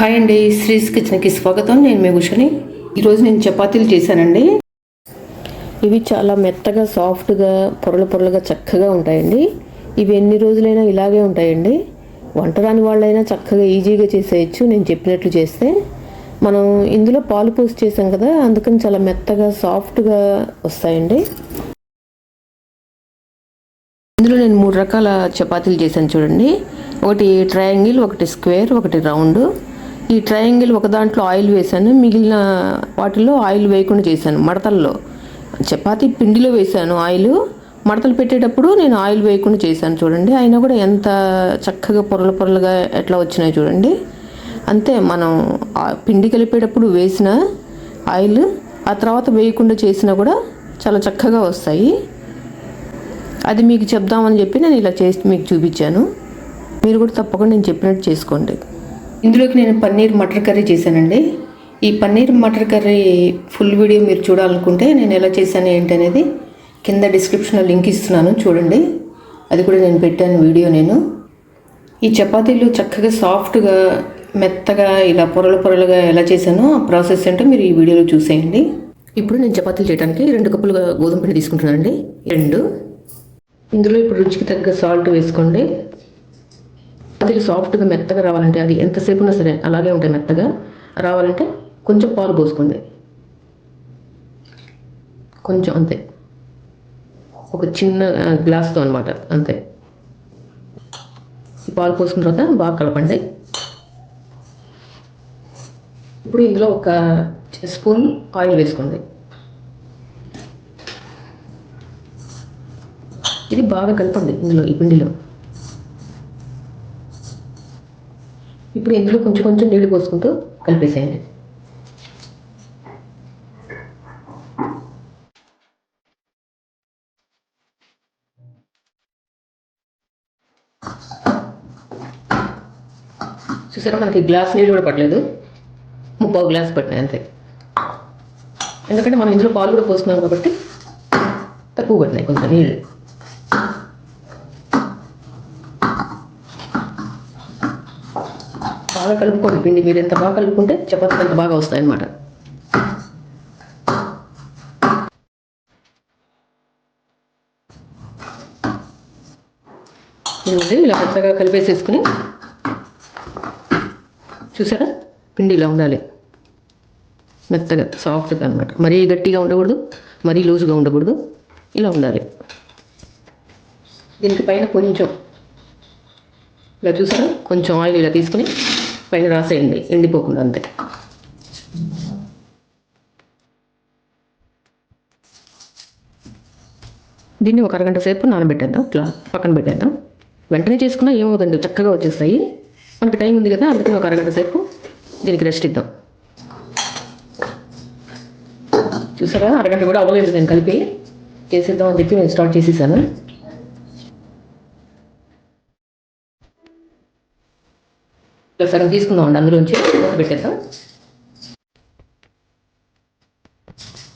Hi అండి శ్రీస్ కిచెన్కి స్వాగతం. నేను మీ ఉషని. ఈరోజు నేను చపాతీలు చేశానండి. ఇవి చాలా మెత్తగా సాఫ్ట్గా పొరలు పొరలుగా చక్కగా ఉంటాయండి. ఇవి ఎన్ని రోజులైనా ఇలాగే ఉంటాయండి. వంట రాని వాళ్ళైనా చక్కగా ఈజీగా చేసేయచ్చు. నేను చెప్పినట్లు చేస్తే మనం ఇందులో పాలు పోసి చేసాం కదా అందుకని చాలా మెత్తగా సాఫ్ట్గా వస్తాయండి. ఇందులో నేను మూడు రకాల చపాతీలు చేశాను చూడండి. ఒకటి ట్రయాంగిల్ ఒకటి స్క్వేర్ ఒకటి రౌండ్ ఈ ట్రయాంగిల్ ఒక దాంట్లో ఆయిల్ వేశాను మిగిలిన వాటిల్లో ఆయిల్ వేయకుండా చేశాను మడతల్లో. చపాతి పిండిలో వేశాను ఆయిల్ మడతలు పెట్టేటప్పుడు నేను ఆయిల్ వేయకుండా చేశాను చూడండి. అయినా కూడా ఎంత చక్కగా పొరలు పొరలుగా ఎట్లా వచ్చినాయి చూడండి. అంతే మనం పిండి కలిపేటప్పుడు వేసిన ఆయిల్ ఆ తర్వాత వేయకుండా చేసినా కూడా చాలా చక్కగా వస్తాయి. అది మీకు చెప్దామని చెప్పి నేను ఇలా చేసి మీకు చూపించాను. మీరు కూడా తప్పకుండా నేను చెప్పినట్టు చేసుకోండి. ఇందులోకి నేను పన్నీర్ మటర్ కర్రీ చేశానండి. ఈ paneer matar curry full video మీరు చూడాలనుకుంటే నేను ఎలా చేశాను ఏంటనేది కింద డిస్క్రిప్షన్లో లింక్ ఇస్తున్నాను చూడండి. అది కూడా నేను పెట్టాను వీడియో నేను. ఈ చపాతీలు చక్కగా సాఫ్ట్గా మెత్తగా ఇలా పొరలు పొరలుగా ఎలా చేశానో ఆ ప్రాసెస్ ఏంటో మీరు ఈ వీడియోలో చూసేయండి. ఇప్పుడు నేను చపాతీలు చేయడానికి రెండు కప్పులుగా గోధుమ పిండి తీసుకుంటున్నానండి. రెండు. ఇందులో ఇప్పుడు రుచికి తగ్గ సాల్ట్ వేసుకోండి. అది సాఫ్ట్గా మెత్తగా రావాలంటే అది ఎంతసేపు ఉన్నా సరే అలాగే ఉంటాయి మెత్తగా రావాలంటే కొంచెం పాలు పోసుకోండి. కొంచెం అంతే. ఒక చిన్న గ్లాస్తో అనమాట అంతే. పాలు పోసిన తర్వాత బాగా కలపండి. ఇప్పుడు ఇందులో ఒక స్పూన్ ఆయిల్ వేసుకోండి. ఇది బాగా కలపండి ఇందులో ఈ పిండిలో. ఇప్పుడు ఇందులో కొంచెం కొంచెం నీళ్ళు పోసుకుంటూ కలిపేసేయండి. చూసారా మనకి గ్లాస్ నీళ్ళు కూడా పట్టలేదు. ముప్పావు గ్లాస్ పట్టినాయి అంతే. ఎందుకంటే మనం ఇందులో పాలు కూడా పోస్తున్నాం కాబట్టి తక్కువ పట్టినాయి కొంచెం నీళ్ళు బాగా కలుపుకోండి. పిండి మీరు ఎంత బాగా కలుపుకుంటే చపాతీలు అంత బాగా వస్తాయి అన్నమాట ఇదిగోండి ఇలా మెత్తగా కలిపేసేసుకుని చూసారా? పిండి ఇలా ఉండాలి. మెత్తగా సాఫ్ట్గా అనమాట మరీ గట్టిగా ఉండకూడదు మరీ లూజ్గా ఉండకూడదు. ఇలా ఉండాలి. దీనికి పైన కొంచెం ఇలా చూసారా? కొంచెం ఆయిల్ ఇలా తీసుకుని పైన రాసేయండి ఎండిపోకుండా అంతే. దీన్ని ఒక అరగంట సేపు నానబెట్టేద్దాం ఇట్లా పక్కన పెట్టేద్దాం. వెంటనే చేసుకున్నా ఏమవుతుంది చక్కగా వచ్చేస్తాయి. మనకి టైం ఉంది కదా అందుకని ఒక అరగంట సేపు దీనికి రెస్ట్ ఇద్దాం. చూసారా? అరగంట కూడా అవ్వలేదు నేను కలిపి. చేసేద్దాం అని చెప్పి నేను స్టార్ట్ చేసేసాను. సగం తీసుకుందాం అండి అందులోంచి పెట్టేద్దాం.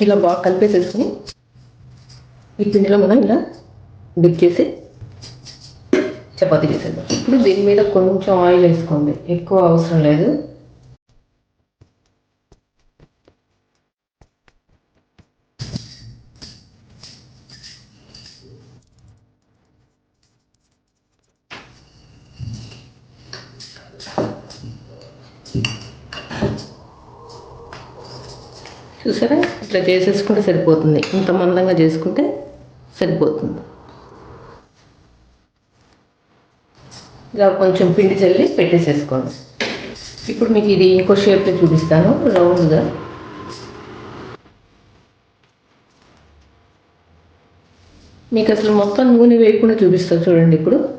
ఇలా బాగా కలిపేసేసుకుని ఈ పిండిలో మనం ఇలా డిప్ చేసి చపాతీ చేసేద్దాం. ఇప్పుడు దీని మీద కొంచెం ఆయిల్ వేసుకోండి ఎక్కువ అవసరం లేదు. చూసారా? ఇట్లా చేసేసుకుంటే సరిపోతుంది. ఇంత మందంగా చేసుకుంటే సరిపోతుంది. ఇలా కొంచెం పిండి చల్లి పెట్టేసేసుకోండి. ఇప్పుడు మీకు ఇది ఇంకో షేప్లో చూపిస్తాను. రౌండ్గా. మీకు అసలు మొత్తం నూనె వేయకుండా చూపిస్తాను చూడండి ఇప్పుడు.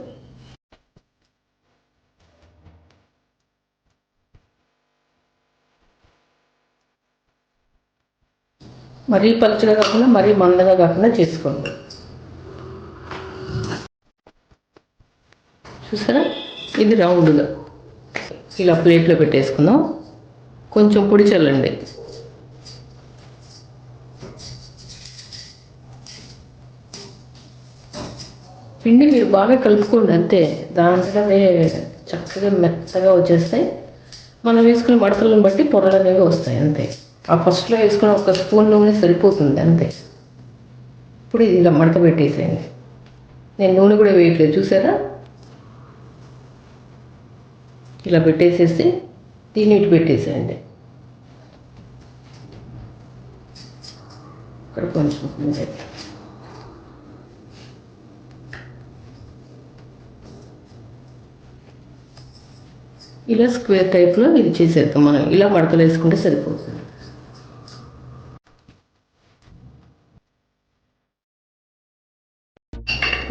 మరీ పలుచగా కాకుండా మరీ మందగా కాకుండా చేసుకోండి. చూసారా? ఇది రౌండ్గా ఇలా ప్లేట్లో పెట్టేసుకుందాం. కొంచెం పొడి చల్లండి. పిండి మీరు బాగా కలుపుకోండి అంతే. దాంట్లో చక్కగా మెత్తగా వచ్చేస్తాయి. మనం వేసుకునే మడతలను బట్టి పొరలు అనేవి వస్తాయి అంతే. ఆ ఫస్ట్లో వేసుకున్న ఒక స్పూన్ నూనె సరిపోతుంది అంతే. ఇప్పుడు ఇది ఇలా మడత పెట్టేసేయండి. నేను నూనె కూడా వేయట్లేదు చూసారా? ఇలా పెట్టేసేసి దీన్ని ఇటు పెట్టేసేయండి. ఇక్కడ కొంచెం ఇలా స్క్వేర్ టైప్లో ఇది చేసేద్దాం మనం. ఇలా మడతలు వేసుకుంటే సరిపోతుంది.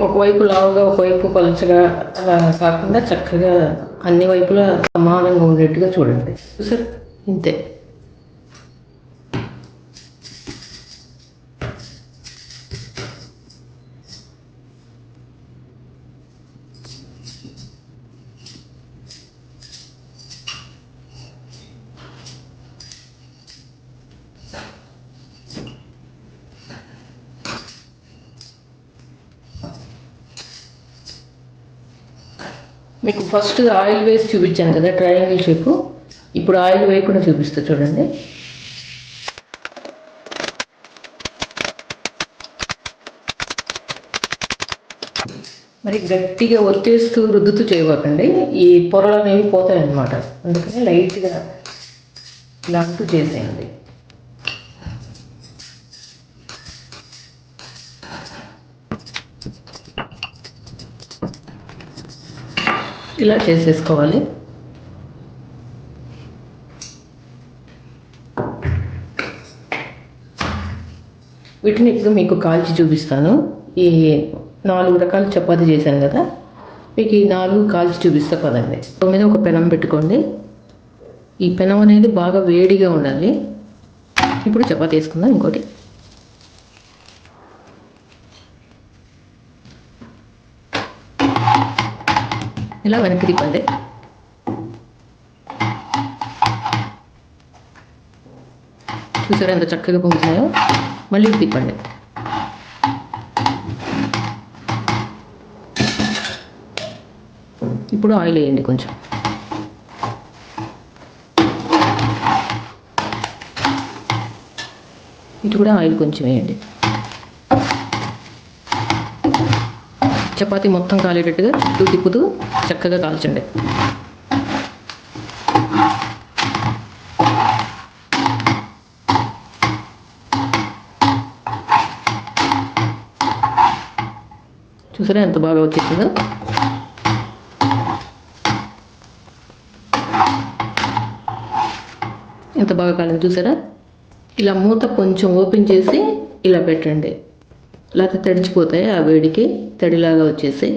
ఒకవైపు లావుగా ఒకవైపు పలుచగా అలా కాకుండా చక్కగా అన్ని వైపులా సమానంగా ఉండేట్టుగా చూడండి. చూసారు? ఇంతే. మీకు ఫస్ట్ ఆయిల్ వేసి చూపించాను కదా ట్రయాంగిల్ షేపు. ఇప్పుడు ఆయిల్ వేయకుండా చూపిస్తా చూడండి. మరి గట్టిగా ఒత్తేస్తూ రుద్దుతూ చేయబోకండి ఈ పొరలు అనేవి పోతాయి అన్నమాట అందుకని లైట్గా ఇలా అంటూ చేసేయండి. ఇలా చేసేసుకోవాలి. వీటిని ఇప్పుడు మీకు కాల్చి చూపిస్తాను. ఈ నాలుగు రకాల చపాతి చేశాను కదా. మీకు ఈ నాలుగు కాల్చి చూపిస్తా పదండి. దాని మీద ఒక పెనం పెట్టుకోండి. ఈ పెనం అనేది బాగా వేడిగా ఉండాలి. ఇప్పుడు చపాతీ వేసుకుందాం ఇంకోటి. ఇలా వెనక్కి తిప్పండి చూసారా ఎంత చక్కగా పొంగుతున్నాయో మళ్ళీ ఇటు తిప్పండి ఇప్పుడు ఆయిల్ వేయండి కొంచెం ఇటు కూడా ఆయిల్ కొంచెం వేయండి చపాతీ మొత్తం కాలేటట్టుగా చుట్టూ తిప్పుతూ చక్కగా కాల్చండి. చూసారా ఎంత బాగా వచ్చేసిందో? ఎంత బాగా కాలేదు చూసారా? ఇలా మూత కొంచెం ఓపెన్ చేసి ఇలా పెట్టండి. లేకపోతే తడిచిపోతాయి ఆ వేడికి తడిలాగా వచ్చేసి.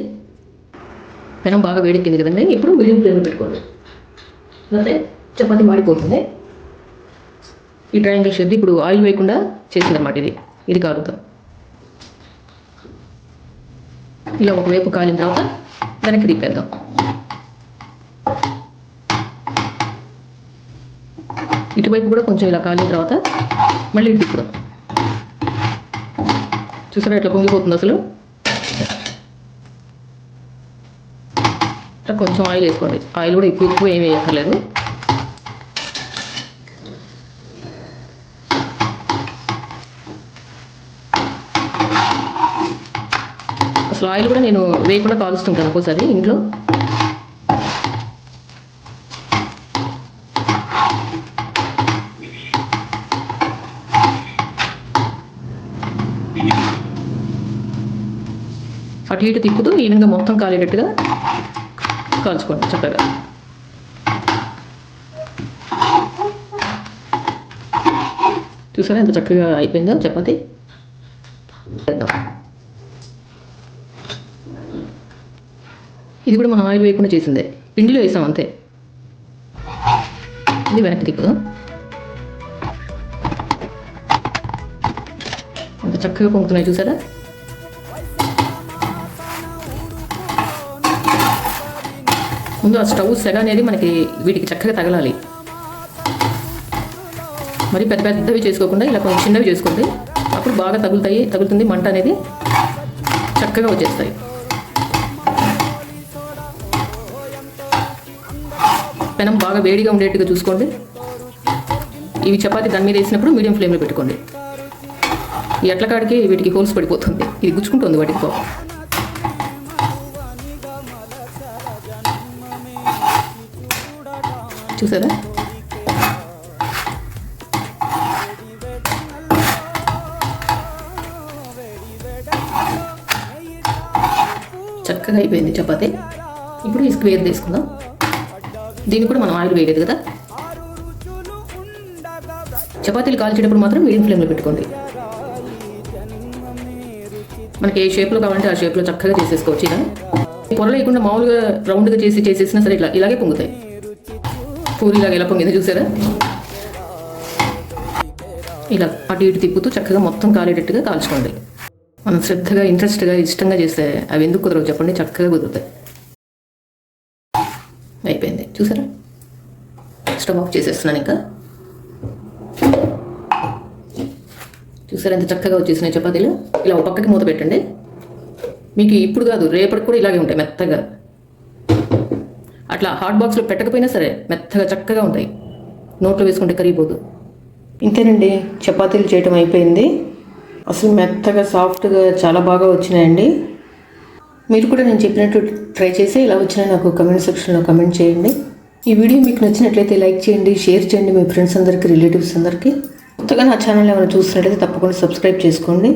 పెనం బాగా వేడెక్కింది కదండి ఇప్పుడు మీడియం ఫ్లేమ్లో పెట్టుకోండి. లేకపోతే చపాతి మాడిపోతుంది. ఈ ట్రయాంగిల్ షేప్ ఇప్పుడు ఆయిల్ వేయకుండా చేసిందన్నమాట ఇది. ఇది కాలుతాం ఇలా ఒకవైపు కాలిన తర్వాత వెనక్కి తిప్పేద్దాం. ఇటువైపు కూడా కొంచెం ఇలా కాలిన తర్వాత మళ్ళీ తిప్పుదాం చూసారా ఎట్లా పొంగిపోతుంది అసలు? ఇట్లా కొంచెం ఆయిల్ వేసుకోండి. ఆయిల్ కూడా ఎక్కువ ఎక్కువ ఏమి వేయక్కర్లేదు. అసలు ఆయిల్ కూడా నేను వేయకుండా కాలుస్తుంటాను ఒక్కోసారి ఇంట్లో. అటు ఇటు తిప్పుతూ ఈవెన్గా మొత్తం కాలేటట్టుగా కాల్చుకోండి చక్కగా. చూసారా ఎంత చక్కగా అయిపోయిందో చపాతి? ఇది కూడా మనం ఆయిల్ వేయకుండా చేసిందే. పిండిలో వేసాం అంతే. ఇది వెనక్కి తిప్పుదాం. ఎంత చక్కగా పొంగుతున్నాయి చూసారా? ముందు ఆ స్టవ్ సెగ అనేది మనకి వీటికి చక్కగా తగలాలి. మరి పెద్ద పెద్దవి చేసుకోకుండా ఇలా కొంచెం చిన్నవి చేసుకోండి. అప్పుడు బాగా తగులుతాయి తగులుతుంది మంట అనేది చక్కగా వచ్చేస్తాయి. పెనం బాగా వేడిగా ఉండేట్టుగా చూసుకోండి. ఇవి చపాతీ దాని మీద వేసినప్పుడు మీడియం ఫ్లేమ్లో పెట్టుకోండి. ఈ ఎట్ల కాడికి వీటికి హోల్స్ పడిపోతుంది. ఇది గుచ్చుకుంటుంది వాటికి చూసారా చక్కగా అయిపోయింది చపాతి. ఇప్పుడు ఈ స్క్వేర్ తీసుకుందాం. దీనికి కూడా మనం ఆయిల్ వేయలేదు కదా? చపాతీలు కాల్చేటప్పుడు మాత్రం మీడియం ఫ్లేమ్లో పెట్టుకోండి. మనకి ఏ షేప్లో కావాలంటే ఆ షేప్లో చక్కగా చేసేసుకోవచ్చు ఇలా పొర లేకుండా మామూలుగా రౌండ్గా చేసి చేసేసినా సరే ఇట్లా ఇలాగే పొంగుతాయి. పూరిలాగా ఎలా పొంగిందో చూసారా? ఇలా అటు ఇటు తిప్పుతూ చక్కగా మొత్తం కాలేటట్టుగా కాల్చుకోండి. మనం శ్రద్ధగా ఇంట్రెస్ట్గా ఇష్టంగా చేస్తే అవి ఎందుకు కుదరవు చెప్పండి. చక్కగా కుదురుతాయి. అయిపోయింది. చూసారా? స్టవ్ ఆఫ్ చేసేస్తున్నాను ఇంకా. చూసారా ఎంత చక్కగా వచ్చేసినాయి చపాతీలు? ఇలా ఒక పక్కకి మూత పెట్టండి. మీకు ఇప్పుడు కాదు రేపటికి కూడా ఇలాగే ఉంటాయి మెత్తగా. అట్లా హాట్ బాక్స్లో పెట్టకపోయినా సరే మెత్తగా చక్కగా ఉంటాయి. నోట్లో వేసుకుంటే కరిగిపోదు. ఇంతేనండి చపాతీలు చేయటం అయిపోయింది. అసలు మెత్తగా సాఫ్ట్గా చాలా బాగా వచ్చినాయండి. మీరు కూడా నేను చెప్పినట్టు ట్రై చేసి ఇలా వచ్చినా నాకు కమెంట్ సెక్షన్లో కమెంట్ చేయండి. ఈ వీడియో మీకు నచ్చినట్లయితే లైక్ చేయండి షేర్ చేయండి మీ ఫ్రెండ్స్ అందరికీ రిలేటివ్స్ అందరికీ. కొత్తగా నా ఛానల్ ఏమైనా చూస్తున్నట్లయితే తప్పకుండా సబ్స్క్రైబ్ చేసుకోండి.